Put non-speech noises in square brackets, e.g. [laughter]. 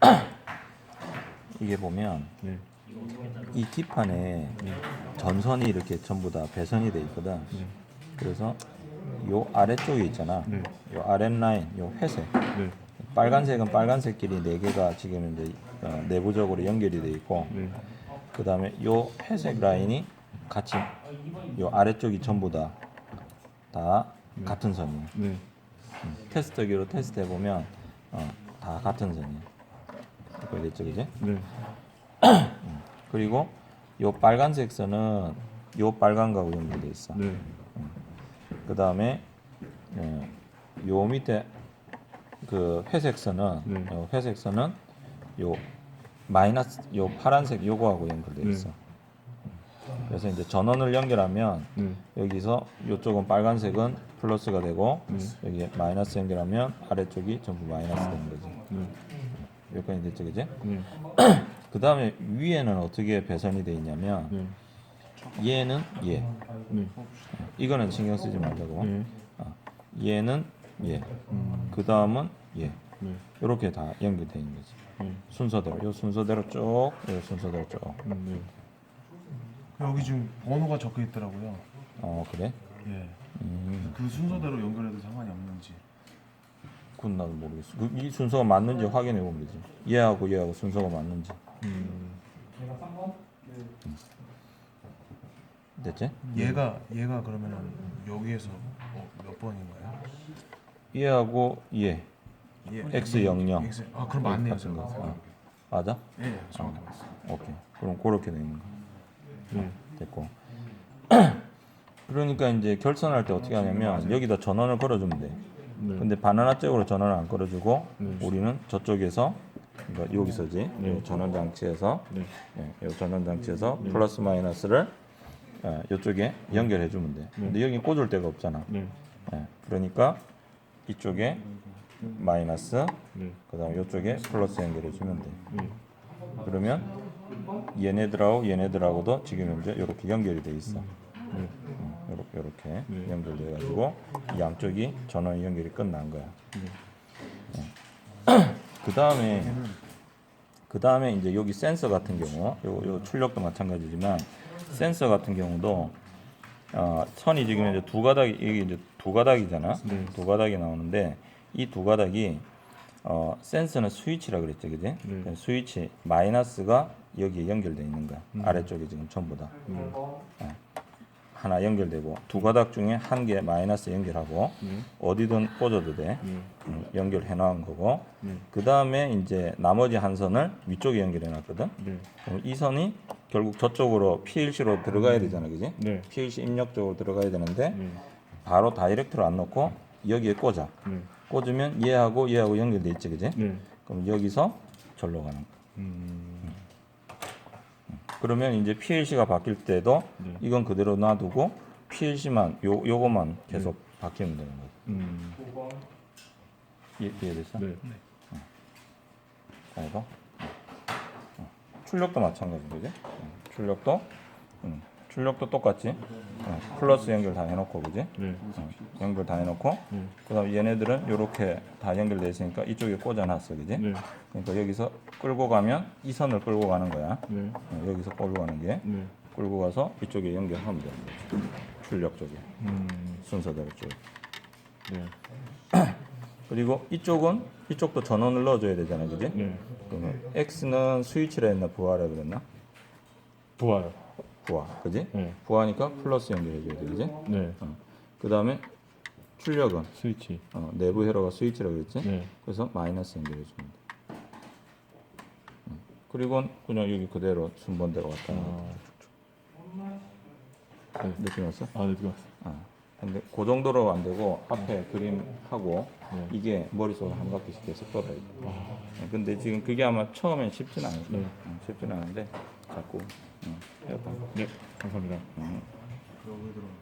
[clears throat] 이게 보면 네. 이 기판에 전선이 이렇게 전부 다 배선이 돼 있거든. 네. 그래서 요 아래쪽에 있잖아. 네. 요 아랫 라인, 요 회색. 네. 빨간색은 빨간색끼리 네 개가 지금 이제 어, 내부적으로 연결이 돼 있고, 네. 그 다음에 요 회색 라인이 같이 요 아래쪽이 전부 다다 같은 선이에요. 네. 음, 테스트기로 테스트 해 보면 어, 다 같은 선이에요. 됐죠, 그지? 네. 그리고 요 빨간색 선은 요 빨간 거하고 연결돼 있어. 네. 그 다음에 예, 요 밑에 그 회색 선은 네. 요 회색 선은 요 마이너스 요 파란색 요거하고 연결돼 네. 있어. 그래서 이제 전원을 연결하면 네. 여기서 요쪽은 빨간색은 플러스가 되고 네. 여기에 마이너스 연결하면 아래쪽이 전부 마이너스 되는 거지. 네. 여기까지 됐죠, 그지? 네. 그 다음에 위에는 어떻게 배선이 돼 있냐면 네. 얘는 얘, 네. 이거는 신경 쓰지 말자고. 네. 어, 얘는 얘, 음. 그 다음은 얘. 네. 이렇게 다 연결되어 있는 거지. 네. 순서대로, 요 순서대로 쭉, 요 순서대로 쭉. 음, 네. 여기 지금 번호가 적혀 있더라고요. 어, 그래? 예. 음, 그 순서대로 연결해도 상관이 없는지. 그건 나도 모르겠어. 그, 이 순서가 맞는지 확인해 보면 되지. 얘하고 얘하고 순서가 맞는지. 음. 됐지? 얘가 얘가 그러면은 여기에서 어, 몇 번인가요? 얘하고 얘. 얘 X00. X 아 그럼 맞네요. 같은 거. 저거. 어. 맞아? 예, 정확히 맞습니다. 오케이. 그럼 그렇게 되는 거. 네. 됐고. [clears throat] 그러니까 이제 결선할 때 어떻게 하냐면 여기다 전원을 걸어주면 돼. 네. 근데 바나나 쪽으로 전원을 안 걸어주고 네. 우리는 저쪽에서 그러니까 여기서지 네. 요 전원 장치에서 네. 예, 요 전원 장치에서 플러스 마이너스를 예, 이쪽에 연결해 주면 돼. 근데 여기 꽂을 데가 없잖아. 네. 예, 그러니까 이쪽에 마이너스 네. 그다음에 이쪽에 플러스 연결해 주면 돼. 네. 그러면 얘네들하고 얘네들하고도 지금 현재 이렇게 연결이 돼 있어. 네. 이렇게 이렇게 네. 연결돼 가지고 양쪽이 전원 연결이 끝난 거야. 네. [clears throat] 그 다음에 그 다음에 이제 여기 센서 같은 경우, 요, 요 출력도 마찬가지지만 센서 같은 경우도 어, 선이 지금 이제 두 가닥이 이게 이제 두 가닥이잖아. 네. 두 가닥이 나오는데 이 두 가닥이 어, 센서는 스위치라 그랬죠, 그지? 네. 그 스위치 마이너스가 여기에 연결돼 있는 거야. 아래쪽에 지금 전부 다. 네. 예. 하나 연결되고 두 가닥 중에 한 개 마이너스 연결하고 네. 어디든 꽂아도 돼. 네. 음, 연결해 놓은 거고 네. 그 다음에 이제 나머지 한 선을 위쪽에 연결해 놨거든. 네. 그럼 이 선이 결국 저쪽으로 PLC로 들어가야 되잖아, 그지? 네. PLC 입력 쪽으로 들어가야 되는데 네. 바로 다이렉트로 안 넣고 여기에 꽂아. 네. 꽂으면 얘하고 얘하고 연결돼 있지, 그지? 네. 그럼 여기서 절로 가는 거야. 음. 그러면 이제 PLC가 바뀔 때도 네. 이건 그대로 놔두고 PLC만 요 요거만 계속 바뀌면 되는 거야. 음. 이해, 이해됐어? 네. 그래서 어. 출력도 마찬가지 그지? 어. 출력도 음. 출력도 똑같지? 어. 플러스 연결 다 해놓고 그지? 네. 어. 연결 다 해놓고 네. 그다음 얘네들은 이렇게 다 연결돼 있으니까 이쪽에 꽂아놨어 그지? 네. 그러니까 여기서 끌고 가면 이 선을 끌고 가는 거야. 네. 어, 여기서 끌고 가는 게 네. 끌고 가서 이쪽에 연결하면 거지. 출력 쪽에 음. 순서대로 쭉. 네. [clears throat] 그리고 이쪽은 이쪽도 전원을 넣어줘야 되잖아, 그지? 네. 그러면 X는 스위치라 했나 부하라 그랬나? 부활. 부하, 그지? 네. 부하니까 플러스 연결해줘야 돼, 그지? 네. 어. 그 다음에 출력은 스위치. 어, 내부 회로가 스위치라 그랬지? 네. 그래서 마이너스 연결해주면 돼. 음. 그리고 그냥 여기 그대로 순번대로 왔다. 아. 네. 느낌 왔어? 아, 네, 들어갔어. 아. 근데 그 정도로 안 되고 앞에 그림하고 네. 이게 머릿속에 한 바퀴씩 계속 돌아야 돼. 근데 지금 그게 아마 처음엔 쉽진 않을 거야. 네. 응, 쉽진 않은데 자꾸 응, 해봐. 네. 감사합니다. 들어.